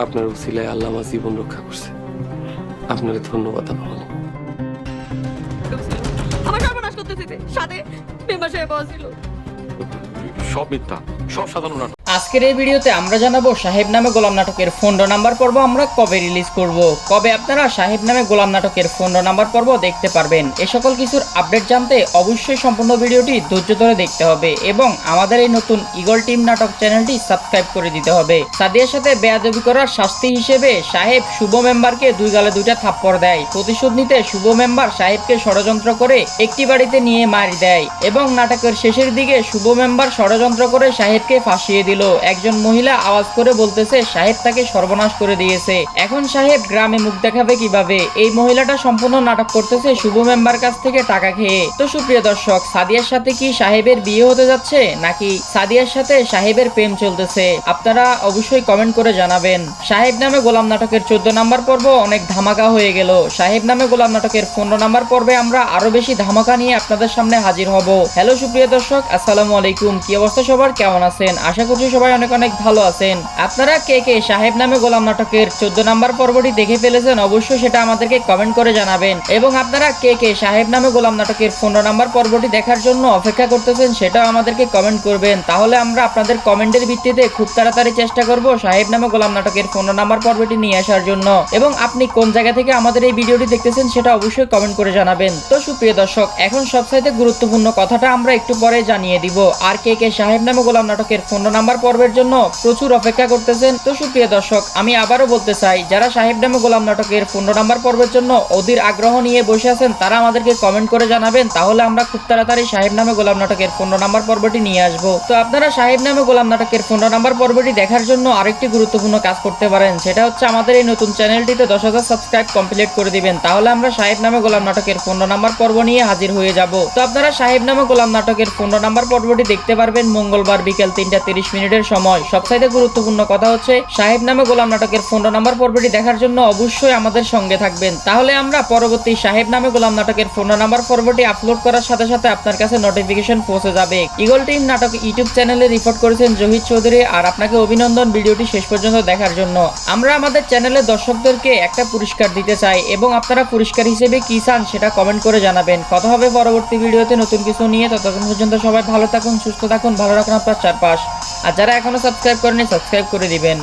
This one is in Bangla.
আপনার উসিলায় আল্লাহ আমার জীবন রক্ষা করছে। আপনার ধন্যবাদ আমার সর্বনাশ করতে দিতে সাথে মেম্বার সাহেব ছিল সব মিথ্যা সব সাধারণ নাটক। আজকের এই ভিডিওতে আমরা জানাব সাহেব নামে গোলাম নাটকের ফোন নাম্বার পর্ব আমরা কবে রিলিজ করব। কবে আপনারা সাহেব নামে গোলাম নাটকের ফোন নাম্বার পর্ব দেখতে পারবেন? এ সকল কিছুর আপডেট জানতে অবশ্যই সম্পূর্ণ ভিডিওটি ধৈর্য ধরে দেখতে হবে এবং আমাদের এই নতুন ইগল টিম নাটক চ্যানেলটি সাবস্ক্রাইব করে দিতে হবে। সাদিয়ার সাথে বেয়াদবি করার শাস্তি হিসেবে সাহেব শুভ মেম্বারকে দুই গালে দুইটা থাপ্পড় দেয়। প্রতিশোধ নিতে শুভ মেম্বার সাহেবকে ষড়যন্ত্র করে একটি বাড়িতে নিয়ে মারি দেয় এবং নাটকের শেষের দিকে শুভ মেম্বার ষড়যন্ত্র করে সাহেবকে ফাঁসিয়ে দিল। একজন মহিলা আওয়াজ করে বলতেছে, সাহেব তাকে সর্বনাশ করে দিয়েছে। এখন সাহেব গ্রামে মুখ দেখাবে কীভাবে? এই মহিলাটা সম্পূর্ণ নাটক করতেছে শুভ মেম্বার কাছ থেকে টাকা খেয়ে। তো সুপ্রিয় দর্শক, সাদিয়ার সাথে কি সাহেবের বিয়ে হতে যাচ্ছে? নাকি সাদিয়ার সাথে সাহেবের প্রেম চলতেছে? আপনারা অবশ্যই কমেন্ট করে জানাবেন। সাহেব নামে গোলাম নাটকের চোদ্দ নাম্বার পর্ব অনেক ধামাকা হয়ে গেল। সাহেব নামে গোলাম নাটকের পনেরো নাম্বার পর্বে আমরা আরও বেশি ধামাকা নিয়ে আপনাদের সামনে হাজির হব। হ্যালো সুপ্রিয় দর্শক, আসসালামু আলাইকুম। কি অবস্থা সবার? কেমন আছেন? আশা করছি সবাই অনেক অনেক ভালো আছেন। আপনারা কে কে সাহেব নামে গোলাম নাটকের চোদ্দ নাম্বার পর্বটি দেখে ফেলেছেন অবশ্যই সেটা আমাদেরকে কমেন্ট করে জানাবেন। এবং আপনারা কে কে সাহেব নামে গোলাম নাটকের পনেরো নাম্বার পর্বটি দেখার জন্য অপেক্ষা করতেছেন সেটাও আমাদেরকে কমেন্ট করবেন। তাহলে আমরা আপনাদের কমেন্টের ভিত্তিতে খুব তাড়াতাড়ি চেষ্টা করব সাহেব নামে গোলাম নাটকের পনেরো নাম্বার পর্বটি নিয়ে আসার জন্য। এবং আপনি কোন জায়গা থেকে আমাদের এই ভিডিওটি দেখতেছেন সেটা অবশ্যই কমেন্ট করে জানাবেন। তো সুপ্রিয় দর্শক, এখন সবচাইতে গুরুত্বপূর্ণ কথাটা আমরা একটু পরে জানিয়ে দিব। আর কে কে সাহেব নামে গোলাম নাটকের পনেরো নাম্বার পর্বের জন্য প্রচুর অপেক্ষা করতেছেন। তো সুপ্রিয় দর্শক, আমি আবারও বলতে চাই, যারা সাহেব নামে গোলাম নাটকের পনেরো নাম্বার পর্বের জন্য অধীর আগ্রহ নিয়ে বসে আছেন, তারা আমাদেরকে কমেন্ট করে জানাবেন। তাহলে আমরা খুব তাড়াতাড়ি সাহেব নামে গোলাম নাটকের পনেরো নাম্বার পর্বটি নিয়ে আসব। তো আপনারা সাহেব নামে গোলাম নাটকের পনেরো নাম্বার পর্বটি দেখার জন্য আরেকটি গুরুত্বপূর্ণ কাজ করতে পারেন। সেটা হচ্ছে আমাদের এই নতুন চ্যানেলটিতে দশ হাজার সাবস্ক্রাইব কমপ্লিট করে দিবেন। তাহলে আমরা সাহেব নামে গোলাম নাটকের পনেরো নম্বর পর্ব নিয়ে হাজির হয়ে যাব। তো আপনারা সাহেব নামে গোলাম নাটকের পনেরো নম্বর পর্বটি দেখতে পারবেন মঙ্গলবার বিকেল তিনটা তিরিশ মিনিটের সময়। সবচাইতে গুরুত্বপূর্ণ কথা হচ্ছে, সাহেব নামে গোলাম নাটকের পনেরো নাম্বার পর্বটি দেখার জন্য অবশ্যই আমাদের সঙ্গে থাকবেন। তাহলে আমরা পরবর্তী সাহেব নামে গোলাম নাটকের পনেরো নাম্বার পর্বটি আপলোড করার সাথে সাথে আপনার কাছে নোটিফিকেশন পৌঁছে যাবে। ইগল টিম নাটক ইউটিউব চ্যানেলে রিপোর্ট করেছেন জহির চৌধুরী আর আপনাকে অভিনন্দন ভিডিওটি শেষ পর্যন্ত দেখার জন্য। আমরা আমাদের চ্যানেলের দর্শকদেরকে একটা পুরস্কার দিতে চাই এবং আপনারা পুরস্কার হিসেবে কি চান সেটা কমেন্ট করে জানাবেন। কথা হবে পরবর্তী ভিডিওতে নতুন কিছু নিয়ে। ততক্ষণ পর্যন্ত সবাই ভালো থাকুন, সুস্থ থাকুন, ভালো রাখুন আপনার চারপাশ। আর যারা এখনও সাবস্ক্রাইব করেনি সাবস্ক্রাইব করে দিবেন।